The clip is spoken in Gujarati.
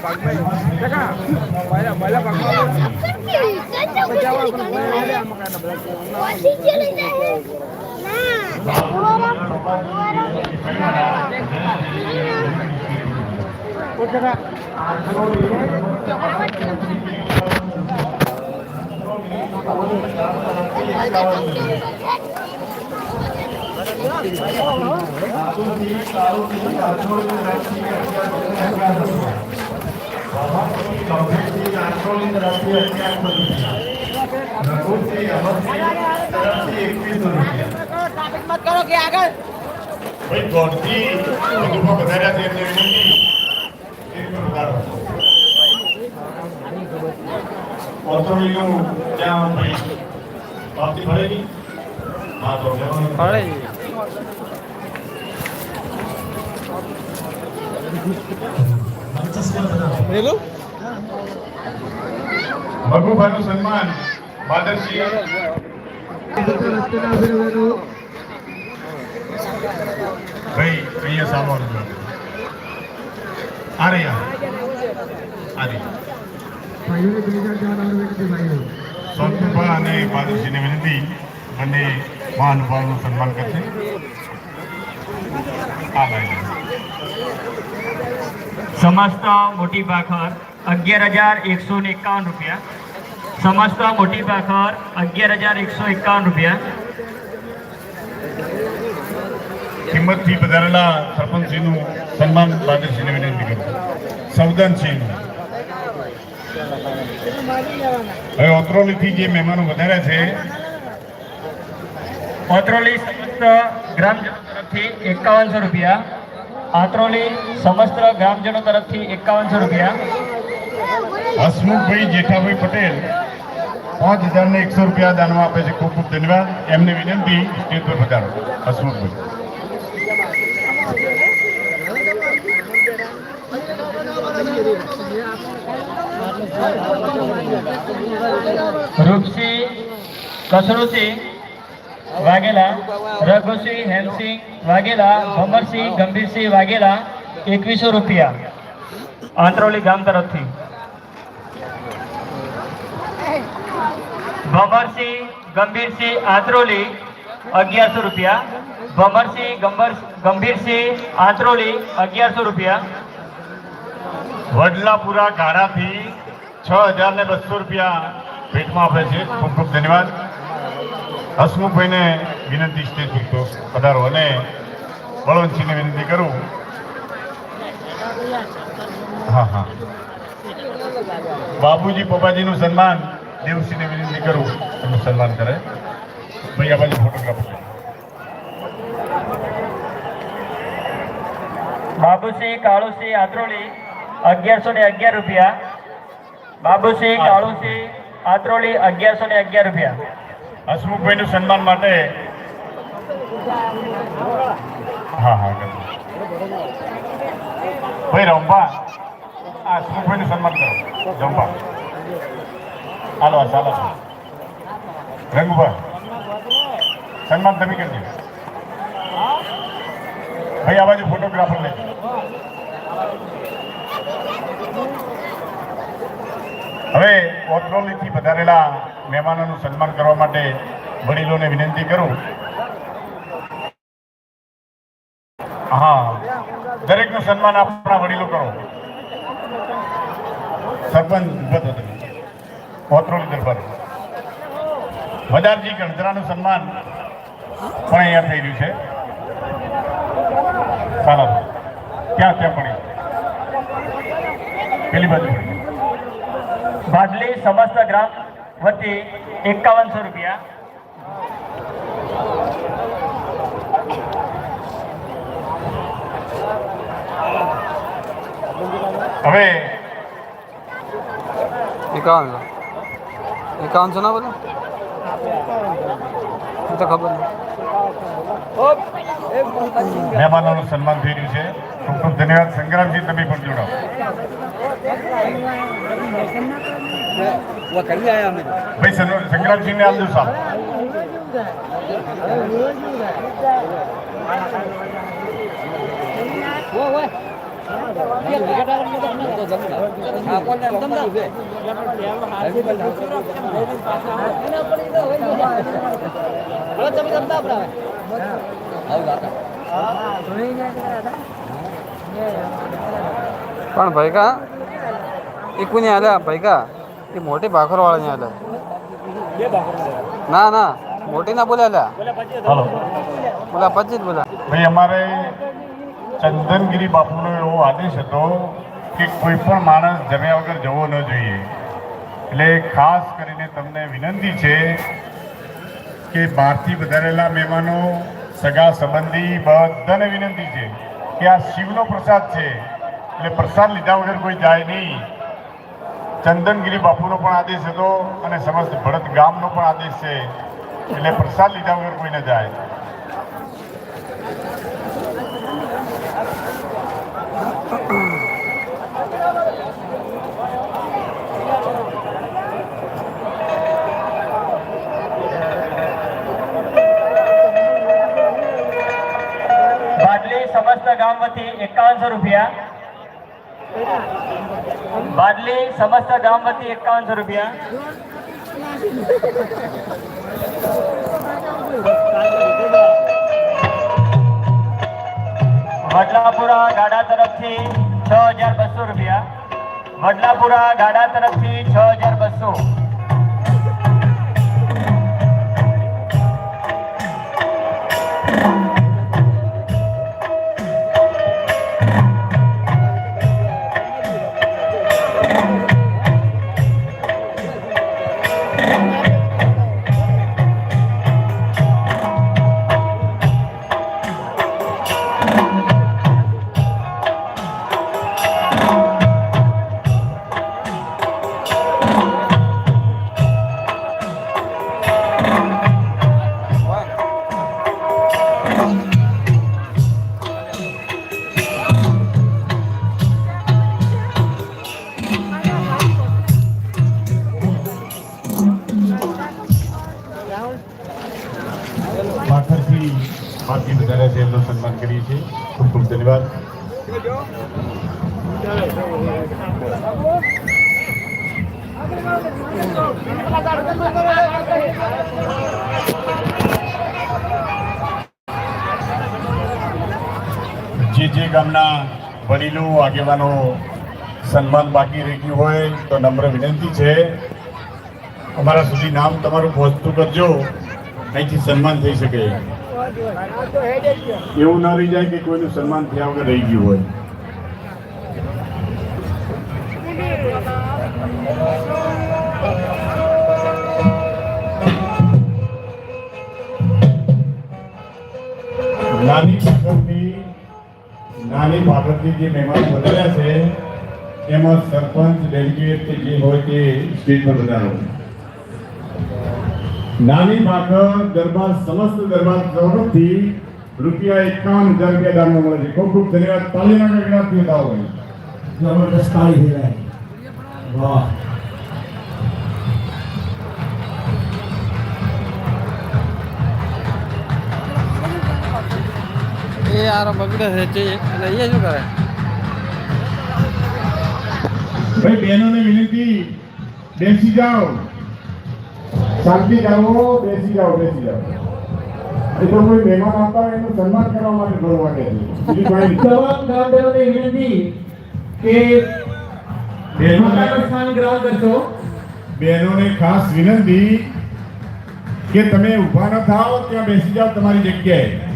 ભાગમાં ટકા પહેલા પહેલા ભાગમાં બચાવવા પણ ભાઈ આ મકાન બધા ભાઈ દોઢથી વધુમાં વધાર્યા છે એટલે વિનંતી એક પર વધારો ઓથોરિટીનું ત્યાં પાવતી ભરેલી હા તો લેવાનું. ભગુભાઈનું સન્માન બાદરસિંહ ભાઈ, અહીંયા સામાન આ રહ્યા. આ રહ્યા. અને બાદરસિંહને વિનંતી સન્માન કરશે. સમસ્ત મોટી ભાખર અગિયાર હજાર એકસો ને એકાવન રૂપિયા. સમસ્ત મોટી ભાખર અગિયાર હજાર એકસો એકાવન રૂપિયા. કિંમતથી વધારેલા સરપંચજીનું સન્માન બાદરસિંહને વિનંતી કરું સૌદનસિંહનું હવે ઓત્રોલીથી જે મહેમાનો વધાર્યા છે ઓત્રોલી સમસ્ત ગ્રામજનો તરફથી એકાવનસો રૂપિયા. આત્રોલી સમસ્ત ગ્રામજનો તરફથી એકાવનસો રૂપિયા. હસમુખભાઈ જેઠાભાઈ પટેલ પાંચ હજાર ને એકસો રૂપિયા દાનમાં આપે છે. ખૂબ ખૂબ ધન્યવાદ. એમને વિનંતી સ્ટેજ પર પધારો. હસમુખભાઈ. રૂપસિંહ કસરુસિંહ વાઘેલા, રઘુસિંહ, હેમસિંહ વાઘેલા, ભમરસિંહ, ગંભીરસિંહ વાઘેલા એકવીસો રૂપિયા. આંત્રોલી ગામ તરફથી. ભમરસિંહ, ગંભીરસિંહ આંત્રોલી અગિયારસો રૂપિયા. ભમરસિંહ ગંભર ગંભીરસિંહ આંત્રોલી અગિયારસો રૂપિયા. વડલાપુરા ગાડાથી છ હજાર ને બસો રૂપિયા ભેટમાં આપે છે. ખૂબ ખૂબ ધન્યવાદ. હસમુખભાઈને વિનંતી સ્ટેજ પર પધારો અને બળવંતસિંહને વિનંતી કરું. હા હા. બાબુજી પપ્પાજીનું સન્માન દેવસિંહને વિનંતી કરું. એનું સન્માન કરે. ભાઈ આ બાજુ ફોટોગ્રાફર બાબુસિંહ કાળુસિંહ આત્રોલી અગિયારસો ને અગિયાર રૂપિયા. બાબુસિંહ કાળુસિંહ આત્રોલી અગિયારસો ને અગિયાર રૂપિયા. હસમુખભાઈનું સન્માન માટે હા હા ભાઈ, રંભા. આ હસમુખભાઈનું સન્માન કરો. રંભા. હાલો ચાલો રંગુભાઈ સન્માન તમે કરજો. ભાઈ, આ બાજુ ફોટોગ્રાફર લેજો હવે ઓથરોલીથી વધારેલા મહેમાનોનું સન્માન કરવા માટે વડીલોને વિનંતી કરું. હા, દરેકનું સન્માન આપણા વડીલો કરો. સરપંચ ઊભો ઓથરોલી દરબાર. વદારજી ગણધરાનું સન્માન પણ અહીંયા થઈ રહ્યું છે. ચાલો, ક્યાં ક્યાં પડી? પેલી બાજુ ભાડલી સમસ્ત ગ્રામ વતી એકાવનસો રૂપિયા. હવે એકાવનસો. એકાવનસો ના બોલો? તો ખબર મહેમાનોનું સન્માન થઈ રહ્યું છે. ખૂબ ખૂબ ધન્યવાદ. સંગ્રામજી તમે પણ જોડાઓ. ભાઈ સન- સંગ્રામસિંહને આલજો સાહેબ પણ ભાઈ કા એ કોને આલ્યા ભાઈ કા એ મોટી ભાખરો વાળા આલ્યા ના ના મોટી ના બોલે આલ્યા હાલો. બોલા પચીસ બોલા. ભાઈ અમારે ચંદનગીરી બાપુનો એવો આદેશ હતો કે કોઈ પણ માણસ જમ્યા વગર જવો ન જોઈએ. એટલે ખાસ કરીને તમને વિનંતી છે કે બહારથી વધારેલા મહેમાનો સગા સંબંધી બધાને વિનંતી છે. કે આ શિવનો પ્રસાદ છે. એટલે પ્રસાદ લીધા વગર કોઈ જાય નહીં. ચંદનગીરી બાપુનો પણ આદેશ હતો અને સમસ્ત ભરત ગામનો પણ આદેશ છે. એટલે પ્રસાદ લીધા વગર કોઈ ન જાય બાદલી સમસ્ત ગામ વતી એકાવનસો રૂપિયા. બાદલી સમસ્ત ગામ વતી એકાવનસો રૂપિયા. વડલાપુરા ગાડા તરફથી છ હજાર બસો રૂપિયા. વડલાપુરા ગાડા તરફથી છ હજાર બસો. છીએ ખૂબ ખૂબ ધન્યવાદ. જે જે ગામના વડીલો, આગેવાનો સન્માન બાકી રહી ગયું હોય તો નમ્ર વિનંતી છે. અમારા સુધી નામ તમારું પહોંચતું કરજો. અહીંથી સન્માન થઈ શકે. એવું ના રહી જાય કે કોઈનું સન્માન થયા વગર રહી ગયું હોય. નાની પાઠકની નાની ભાગવતી જે મહેમાનો વધાર્યા છે, એમાં સરપંચ ડેલિગેટ જે હોય તે સ્ટેજ પર વધારો. નાની ભાગર દરબાર સમસ્ત દરબાર તરફથી રૂપિયા એકાવન હજાર રૂપિયા દાનમાં મળે છે. ખૂબ ખૂબ ધન્યવાદ. તાલીના ગગડાથી બતાવો ભાઈ જબરદસ્ત તાળી થઈ જાય વાહ. એ યાર બગડે છે તે એટલે એ શું કરે? ભાઈ બહેનોને વિનંતી. બેસી જાઓ. શાંતિ જાઓ બેસી જાઓ બેસી જાઓ. એ તો કોઈ મહેમાન આવતા હોય એનું સન્માન કરવા માટે ઘર વાગે નહીં. તમામ ગામદેવોને વિનંતી કે પોતાનું સ્થાન ગ્રહણ કરશો બહેનોને ખાસ વિનંતી કે તમે ઊભા ન થાઓ ત્યાં બેસી જાઓ તમારી જગ્યાએ.